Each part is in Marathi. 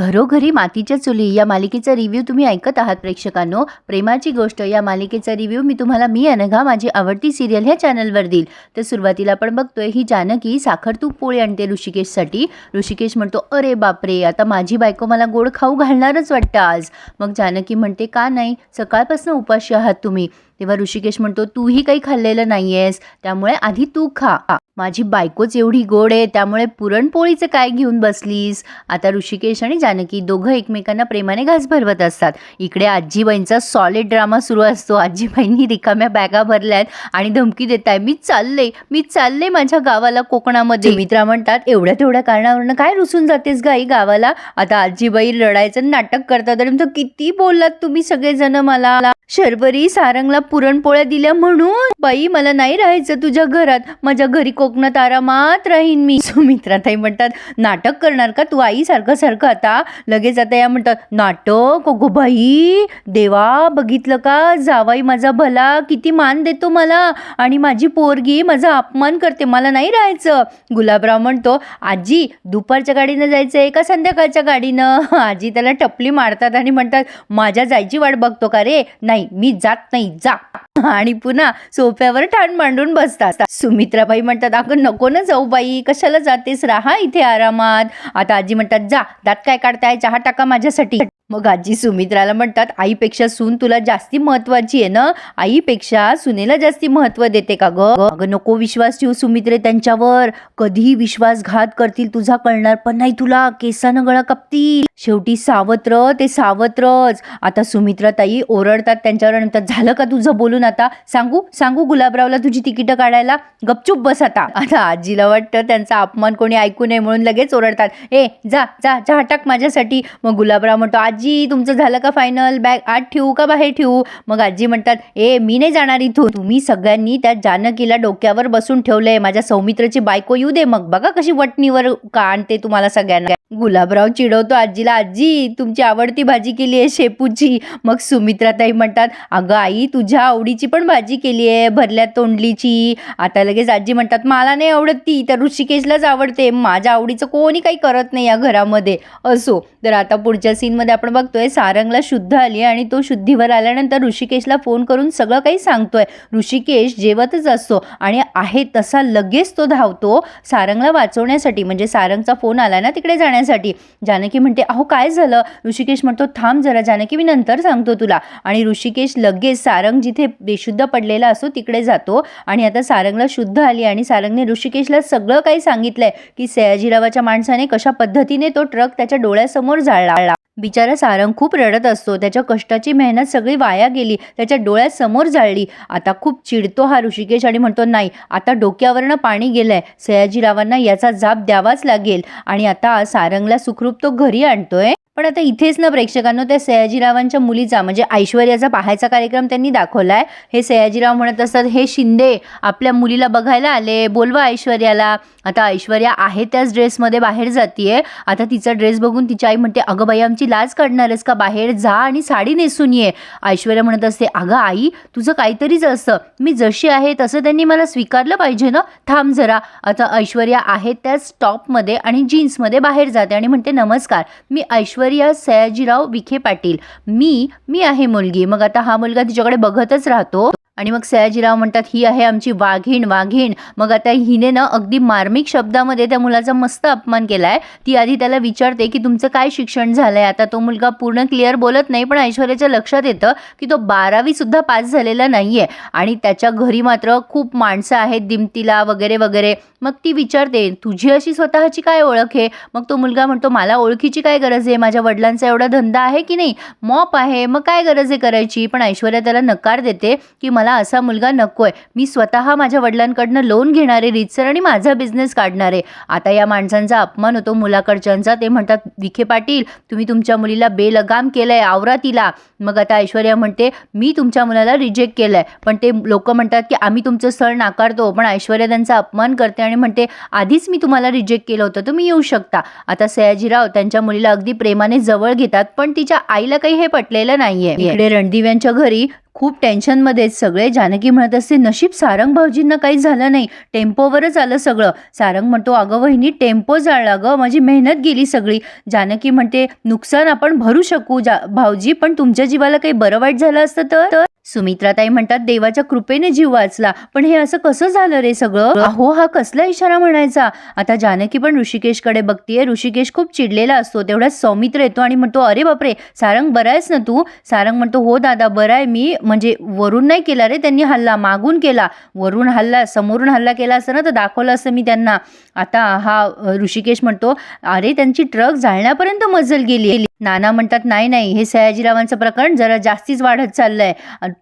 घरोघरी मातीच्या चुली या मालिकेचा रिव्ह्यू तुम्ही ऐकत आहात प्रेक्षकांनो. प्रेमाची गोष्ट या मालिकेचा रिव्ह्यू मी तुम्हाला मी अनघा माझी आवडती सिरियल ह्या चॅनलवर देईल. तर सुरुवातीला आपण बघतोय ही जानकी साखर तूप पोळी आणते ऋषिकेशसाठी. ऋषिकेश म्हणतो अरे बापरे आता माझी बायको मला गोड खाऊ घालणारच वाटतं आज. मग जानकी म्हणते का नाही सकाळपासून उपाशी आहात तुम्ही. तेव्हा ऋषिकेश म्हणतो तूही काही खाल्लेलं नाही आहेस त्यामुळे आधी तू खा. माझी बायकोच एवढी गोड आहे त्यामुळे पुरणपोळीचं काय घेऊन बसलीस? आता ऋषिकेश आणि जानकी दोघं एकमेकांना प्रेमाने घास भरवत असतात. इकडे आजीबाईंचा सॉलिड ड्रामा सुरू असतो. आजीबाईंनी रिकाम्या बॅगा भरल्यात आणि धमकी देत आहे मी चालले मी चालले माझ्या गावाला कोकणामध्ये. मित्रा म्हणतात एवढ्या तेवढ्या कारणावरनं काय रुसून जातेस गाई गावाला? आता आजीबाई रडायचं नाटक करतात आणि किती बोललात तुम्ही सगळेजण मला? शर्वरी सारंगला पुरणपोळ्या दिल्या म्हणून? बाई मला नाही राहायचं तुझ्या घरात. माझ्या घरी कोकणात आरामात राहीन मी. सुमित्राताई म्हणतात नाटक करणार का तू आई सारखं सारखं आता? लगेच आता या म्हणतात नाटक? अगो बाई देवा बघितलं का? जावाई माझा भला किती मान देतो मला. आणि माझी पोरगी माझा अपमान करते मला नाही राहायचं. गुलाबराव म्हणतो आजी दुपारच्या गाडीनं जायचंय का संध्याकाळच्या गाडीनं? आजी त्याला टपली मारतात आणि म्हणतात माझ्या जायची वाट बघतो का रे? नाही मी जात नाही जा. आणि पुन्हा सोफ्यावर ठाण मांडून बसतात. सुमित्राबाई म्हणतात अगं नको ना जाऊ बाई कशाला जातेस? राहा इथे आरामात. आता आजी म्हणतात जा दात काय काढताय? चहा टाका माझ्यासाठी. मग आजी सुमित्राला म्हणतात आईपेक्षा सून तुला जास्ती महत्वाची आहे ना? आईपेक्षा सुनेला जास्ती महत्त्व देते का ग? अगं नको विश्वास ठेवू सुमित्रे त्यांच्यावर. कधीही विश्वासघात करतील तुझा कळणार पण नाही तुला. केसानं गळा कपतील. शेवटी सावत्र ते सावत्रच. आता सुमित्रा ताई ओरडतात त्यांच्यावर म्हणतात झालं का तुझं बोलून आता? सांगू सांगू गुलाबरावला तुझी तिकीटं काढायला? गपचूप बस आता. आता आजीला वाटतं त्यांचा अपमान कोणी ऐकू नये म्हणून लगेच ओरडतात. ए जा जा चहा टाक माझ्यासाठी. मग गुलाबराव म्हणतो आजी आजी तुमचं झालं का फायनल बॅग आत ठेवू का बाहेर ठेवू? मग आजी म्हणतात ए मी नाही जाणार इथून. तुम्ही सगळ्यांनी त्या जानकीला डोक्यावर बसून ठेवलंय. माझ्या सौमित्राची बायको येऊ दे मग. बघा कशी वटणीवर का आणते तुम्हाला सगळ्यांना. गुलाबराव चिडवतो आजीला आजी तुमची आवडती भाजी केली आहे शेपूची. मग सुमित्राताई म्हणतात अगं आई तुझ्या आवडीची पण भाजी केली आहे भरल्या तोंडलीची. आता लगेच आजी म्हणतात मला नाही आवडत ती. तर ऋषिकेशलाच आवडते. माझ्या आवडीचं कोणी काही करत नाही या घरामध्ये. असो. तर आता पुढच्या सीनमध्ये आपण बघतोय सारंगला शुद्ध आली आणि तो शुद्धीवर आल्यानंतर ऋषिकेशला फोन करून सगळं काही सांगतोय. ऋषिकेश जेवतच असतो आणि आहे तसा लगेच तो धावतो सारंगला वाचवण्यासाठी. म्हणजे सारंगचा फोन आला ना तिकडे जाण्यासाठी. जानकी म्हणते अहो काय झालं? ऋषिकेश म्हणतो थांब जरा जानकी मी नंतर सांगतो तुला. आणि ऋषिकेश लगेच सारंग जिथे बेशुद्ध पडलेला असतो तिकडे जातो. आणि आता सारंगला शुद्ध आली आणि सारंगने ऋषिकेशला सगळं काही सांगितलंय की सयाजीरावाच्या माणसाने कशा पद्धतीने तो ट्रक त्याच्या डोळ्यासमोर जाळला. बिचारा सारंग खूप रडत असतो. त्याच्या कष्टाची मेहनत सगळी वाया गेली. त्याच्या डोळ्यासमोर जाळली. आता खूप चिडतो हा ऋषिकेश आणि म्हणतो नाही आता डोक्यावरनं पाणी गेलंय. सयाजीरावांना याचा जाप द्यावाच लागेल. आणि आता सारंगला सुखरूप तो घरी आणतोय. पण आता इथेच ना प्रेक्षकांनो त्या सयाजीरावांच्या मुलीचा म्हणजे ऐश्वर्याचा पाहायचा कार्यक्रम त्यांनी दाखवलाय. हे सयाजीराव म्हणत असतात हे शिंदे आपल्या मुलीला बघायला आले बोलवा ऐश्वर्याला. आता ऐश्वर्या आहे त्याच ड्रेसमध्ये बाहेर जातीये. आता तिचा ड्रेस बघून तिची आई म्हणते अगं बाई आमची लाज काढणारच का? बाहेर जा आणि साडी नेसून ये. ऐश्वर्या म्हणत असते अगं आई तुझं काहीतरीच असतं. मी जशी आहे तसं त्यांनी मला स्वीकारलं पाहिजे ना? थांब जरा. आता ऐश्वर्या आहे त्याच टॉपमध्ये आणि जीन्समध्ये बाहेर जाते आणि म्हणते नमस्कार मी ऐश्वर्या सयाजीराव विखे पाटील. मी मी आहे मुलगी. मग आता हा मुलगा तिच्याकडे बघतच राहतो. आणि मग सयाजीराव म्हणतात ही आहे आमची वाघीण वाघीण. मग आता हिने ना अगदी मार्मिक शब्दामध्ये त्या मुलाचा मस्त अपमान केला आहे ती आधी त्याला विचारते की तुमचं काय शिक्षण झालं आहे आता तो मुलगा पूर्ण क्लिअर बोलत नाही पण ऐश्वर्याच्या लक्षात येतं की तो बारावीसुद्धा पास झालेला नाही आहे आणि त्याच्या घरी मात्र खूप माणसं आहेत दिमतीला वगैरे वगैरे. मग ती विचारते तुझी अशी स्वतःची काय ओळख आहे? मग तो मुलगा म्हणतो मला ओळखीची काय गरज आहे? माझ्या वडिलांचा एवढा धंदा आहे की नाही? मॉप आहे मग काय गरज आहे करायची? पण ऐश्वर्या त्याला नकार देते की मला असा मुलगा नको आहे मी स्वतः माझ्या वडिलांकडनं लोन घेणारे रीतसर आणि माझा बिझनेस काढणारे. आता या माणसांचा अपमान होतो मुलाकडच्यांचा. ते म्हणतात विखे पाटील तुम्ही तुमच्या मुलीला बेलगाम केलं आवरा तिला. मग आता ऐश्वर्या म्हणते मी तुमच्या मुलाला रिजेक्ट केलं आहे पण ते लोक म्हणतात की आम्ही तुमचं स्थळ नाकारतो. पण ऐश्वर्या त्यांचा अपमान करते आणि म्हणते आधीच मी तुम्हाला रिजेक्ट केलं होतं तुम्ही येऊ शकता. आता सयाजीराव त्यांच्या मुलीला अगदी प्रेमाने जवळ घेतात पण तिच्या आईला काही हे पटलेलं नाहीये. इकडे रणदिव्यांच्या घरी खूप टेन्शनमध्ये सगळे. जानकी म्हणत असते नशीब सारंग भाऊजींना काही झालं नाही. टेम्पोवरच आलं सगळं. सारंग म्हणतो अगं वहिनी टेम्पो जाळला गं. माझी मेहनत गेली सगळी. जानकी म्हणते नुकसान आपण भरू शकू जा भाऊजी पण तुमच्या जीवाला काही बरं वाईट झालं असतं तर? सुमित्राताई म्हणतात देवाच्या कृपेने जीव वाचला. पण हे असं कसं झालं रे सगळं? अहो हा कसला इशारा म्हणायचा? आता जानकी पण ऋषिकेशकडे बघतीये. ऋषिकेश खूप चिडलेला असतो. तेवढ्याच सौमित्र येतो आणि म्हणतो अरे बापरे सारंग बरा आहेस ना तू? सारंग म्हणतो हो दादा बरा आहे मी. म्हणजे वरून नाही केला रे त्यांनी हल्ला मागून केला. वरून हल्ला समोरून हल्ला केला असं ना तर दाखवलं असतं मी त्यांना. आता हा ऋषिकेश म्हणतो अरे त्यांची ट्रक जाळण्यापर्यंत मजल गेली नाना म्हणतात नाही नाही हे सयाजीरावांचं प्रकरण जरा जास्तीच वाढत चाललंय.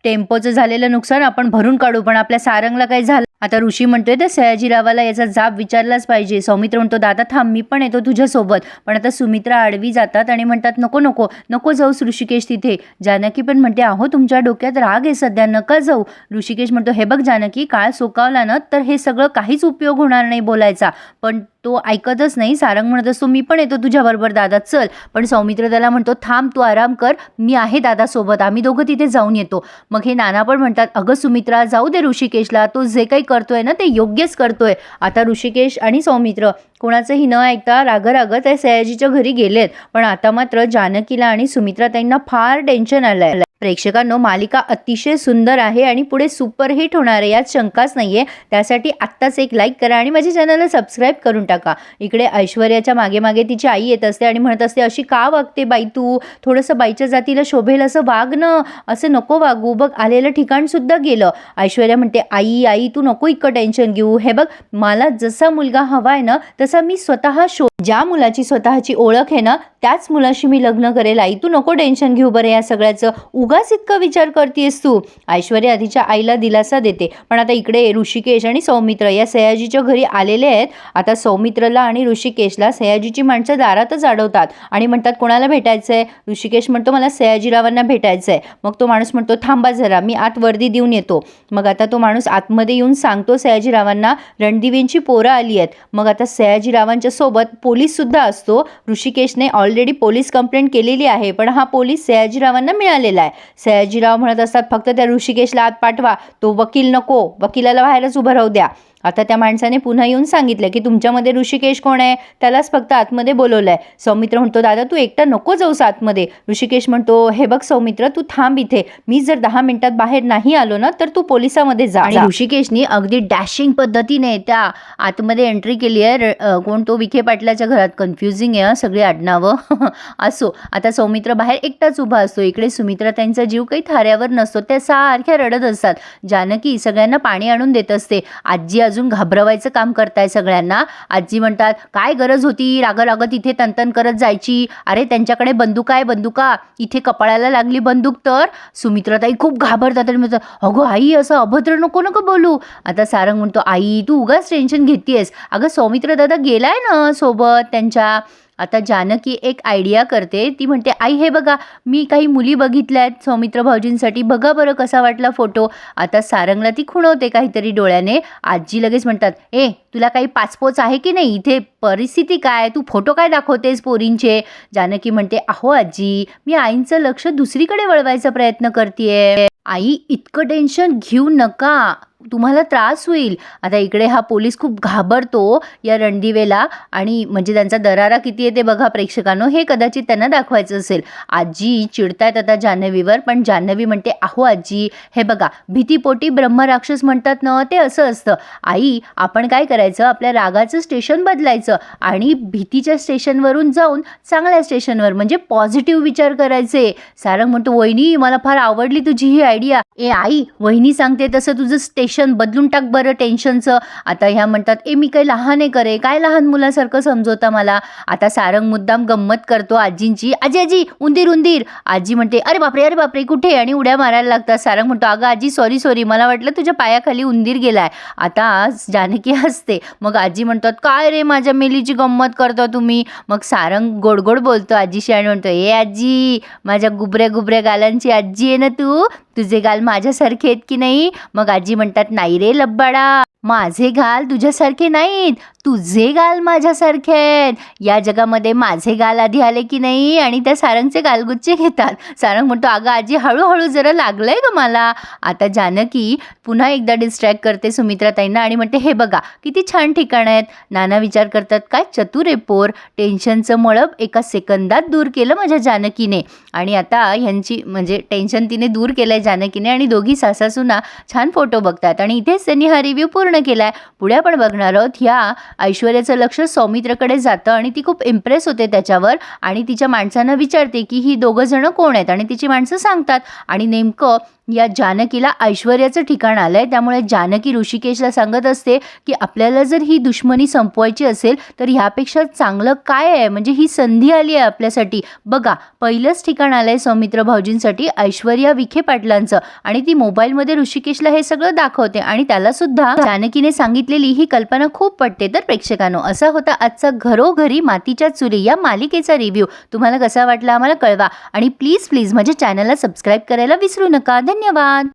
टेम्पोचं झालेलं नुकसान आपण भरून काढू पण आपल्या सारंगला काही झालं आता ऋषी म्हणतोय तर सयाजीरावाला याचा जाब विचारलाच पाहिजे. सौमित्र म्हणतो दादा थांब मी पण येतो तुझ्यासोबत. पण आता सुमित्रा आडवी जातात आणि म्हणतात नको नको नको जाऊस ऋषिकेश तिथे. जानकी पण म्हणते अहो तुमच्या डोक्यात राग आहे सध्या नका जाऊ. ऋषिकेश म्हणतो हे बघ जानकी काळ सोकावला ना तर हे सगळं काहीच उपयोग होणार नाही बोलायचा. पण तो ऐकतच नाही. सारंग म्हणत असतो मी पण येतो तुझ्याबरोबर दादा चल. पण सौमित्र त्याला म्हणतो थांब तू आराम कर. मी आहे दादासोबत. आम्ही दोघं तिथे जाऊन येतो. मग हे नाना पण म्हणतात अगं सुमित्रा जाऊ दे ऋषिकेशला. तो जे काही करतोय ना ते योग्यच करतोय. आता ऋषिकेश आणि सौमित्र कोणाचंही न ऐकता रागराग ते सयाजीच्या घरी गेलेत. पण आता मात्र जानकीला आणि सुमित्राताईंना फार टेन्शन आलंय. प्रेक्षकांनो मालिका अतिशय सुंदर आहे आणि पुढे सुपरहिट होणार आहे यात शंकाच नाहीये. त्यासाठी आत्ताच एक लाईक करा आणि माझ्या चॅनलला सबस्क्राईब करून टाका. इकडे ऐश्वर्याच्या मागे मागे तिची आई येत असते आणि म्हणत असते अशी का वागते बाई तू? थोडंसं बाईच्या जातीला शोभेल असं वाग न. असं नको वागू. बघ आलेलं ठिकाण सुद्धा गेलं. ऐश्वर्या म्हणते आई आई तू नको इतकं टेन्शन घेऊ. हे बघ मला जसा मुलगा हवा आहे ना तर मी स्वतः शो ज्या मुलाची स्वतःची ओळख आहे ना त्याच मुलाशी मी लग्न करेल. आई तू नको टेन्शन घेऊ बरं या सगळ्याचं. उगाच इतकं विचार करतेस तू. ऐश्वर्या आधीच्या आईला दिलासा देते. पण आता इकडे ऋषिकेश आणि सौमित्र या सयाजीच्या घरी आलेले आहेत. आता सौमित्रला आणि ऋषिकेशला सयाजीची माणसं दारातच अडवतात आणि म्हणतात कोणाला भेटायचं आहे ऋषिकेश म्हणतो मला सयाजीरावांना भेटायचं आहे मग तो माणूस म्हणतो थांबा जरा मी आत वर्दी देऊन येतो. मग आता तो माणूस आतमध्ये येऊन सांगतो सयाजीरावांना रणदिवींची पोरं आली आहेत. मग आता सयाजीरावांच्या सोबत पोलीससुद्धा असतो. ऋषिकेशने ऑलरेडी पोलीस कंप्लेंट केलेली आहे. पण हा पोलीस सयाजीरावांना मिळालेला आहे. सयाजीराव म्हणत असतात फक्त त्या ऋषिकेशला आत पाठवा. तो वकील नको. वकिलाला बाहेरच उभं राहू द्या. आता त्या माणसाने पुन्हा येऊन सांगितलं की तुमच्यामध्ये ऋषिकेश कोण आहे? त्यालाच फक्त आतमध्ये बोलवलं आहे सौमित्र म्हणतो दादा तू एकटा नको जाऊस आतमध्ये. ऋषिकेश म्हणतो हे बघ सौमित्र तू थांब इथे. मी जर दहा मिनिटात बाहेर नाही आलो ना तर तू पोलिसामध्ये जा. आणि ऋषिकेशनी अगदी डॅशिंग पद्धतीने त्या आतमध्ये एंट्री केली आहे. कोण तो विखे पाटलाच्या घरात. कन्फ्युजिंग आहे सगळी आडनावं. असो. आता सौमित्र बाहेर एकटाच उभा असतो. इकडे सुमित्रा त्यांचा जीव काही थाऱ्यावर नसतो. त्या सारख्या रडत असतात. जानकी सगळ्यांना पाणी आणून देत असते. आजी आजू अजून घाबरवायचं काम करताय सगळ्यांना. आजी म्हणतात काय गरज होती? राग राग तिथे तनतन करत जायची. अरे त्यांच्याकडे बंदूक आहे बंदुका. इथे कपाळाला लागली बंदूक तर. सुमित्राताई खूप घाबरतात आणि म्हणतात अगो आई असं अभद्र नको नको बोलू. आता सारंग म्हणतो आई तू उगाच टेन्शन घेतीयस अगं सौमित्र दादा गेलाय ना सोबत त्यांच्या आता जानकी एक आयडिया करते. ती म्हणते आई हे बघा मी काही मुली बघितल्या आहेत. सौमित्र भाऊजींसाठी बघा बरं कसा वाटला फोटो आता सारंगला ती खुणवते काहीतरी डोळ्याने. आजी लगेच म्हणतात ए तुला काही पाचपोच आहे की नाही? इथे परिस्थिती काय तू फोटो काय दाखवतेस पोरींचे? जानकी म्हणते अहो आजी मी आईंचं लक्ष दुसरीकडे वळवायचा प्रयत्न करतेय. आई इतकं टेन्शन घेऊ नका. तुम्हाला त्रास होईल. आता इकडे हा पोलीस खूप घाबरतो या रणदिवेला आणि म्हणजे त्यांचा दरारा किती आहे ते बघा प्रेक्षकांनो. हे कदाचित त्यांना दाखवायचं असेल. आजी चिडतायत आता जान्हवीवर पण जान्हवी म्हणते अहो आजी हे बघा भीतीपोटी ब्रह्मराक्षस म्हणतात ना ते असं असतं. आई आपण काय करायचं? आपल्या रागाचं स्टेशन बदलायचं आणि भीतीच्या स्टेशनवरून जाऊन चांगल्या स्टेशनवर म्हणजे पॉझिटिव्ह विचार करायचे. सारंग म्हणतो वहिनी मला फार आवडली तुझी ही आयडिया. ए आई वहिनी सांगते तसं तुझं स्टेशन बदलून टाक बरं टेन्शनचं. आता ह्या म्हणतात ए मी काही लहान आहे करे काय लहान मुलासारखं समजवता मला? आता सारंग मुद्दाम गंमत करतो आजींची. आजी आजी उंदीर उंदीर. आजी म्हणते अरे बापरे अरे बापरे कुठे? आणि उड्या मारायला लागतात. सारंग म्हणतो अगं आजी सॉरी सॉरी मला वाटलं तुझ्या पायाखाली उंदीर गेलाय. आता जानकी हसते. मग आजी म्हणतात काय रे माझ्या मेलीची गंमत करता तुम्ही? मग सारंग गोड गोड बोलतो आजीशी आणि म्हणतो ए आजी माझ्या गुबऱ्या गुबऱ्या गालांची आजी आहे ना तू? तुझे गाल माझ्यासारखे आहेत की नाही? मग आजी म्हणतात नाही रे लब्बाडा माझे गाल तुझ्यासारखे नाहीत. तुझे गाल माझ्यासारखे आहेत. या जगामध्ये माझे गाल आधी आले की नाही आणि त्या सारंगचे गालगुच्चे घेतात. सारंग म्हणतो अगं आजी हळूहळू जरा लागलं आहे ग मला. आता जानकी पुन्हा एकदा डिस्ट्रॅक्ट करते सुमित्राताईंना आणि म्हणते हे बघा किती छान ठिकाणं आहेत. नाना विचार करतात काय चतुर आहे पोर. टेन्शनचं मळब एका सेकंदात दूर केलं माझ्या जानकीने. आणि आता ह्यांची म्हणजे टेन्शन तिने दूर केलं आहे जानकीने आणि दोघी सासासूना छान फोटो बघतात. आणि इथेच त्यांनी हा रिव्ह्यू पूर्ण केला आहे पुढे आपण बघणार आहोत ह्या ऐश्वर्याचं लक्ष सौमित्रकडे जातं आणि ती खूप इम्प्रेस होते त्याच्यावर आणि तिच्या माणसांना विचारते की ही दोघं जणं कोण आहेत? आणि तिची माणसं सांगतात. आणि नेमकं या जानकीला ऐश्वर्याचं ठिकाण आलं आहे त्यामुळे जानकी ऋषिकेशला सांगत असते की आपल्याला जर ही दुश्मनी संपवायची असेल तर ह्यापेक्षा चांगलं काय आहे? म्हणजे ही संधी आली आहे आपल्यासाठी. बघा पहिलंच ठिकाण आलं आहे सौमित्र भाऊजींसाठी ऐश्वर्या विखे पाटलांचं. आणि ती मोबाईलमध्ये ऋषिकेशला हे सगळं दाखवते. आणि त्यालासुद्धा जानकीने सांगितलेली ही कल्पना खूप पटते. तर प्रेक्षकांनो असा होता आजचा घरोघरी मातीच्या चुली या मालिकेचा रिव्ह्यू तुम्हाला कसा वाटला आम्हाला कळवा. आणि प्लीज प्लीज माझ्या चॅनलला सबस्क्राईब करायला विसरू नका. धन्यवाद!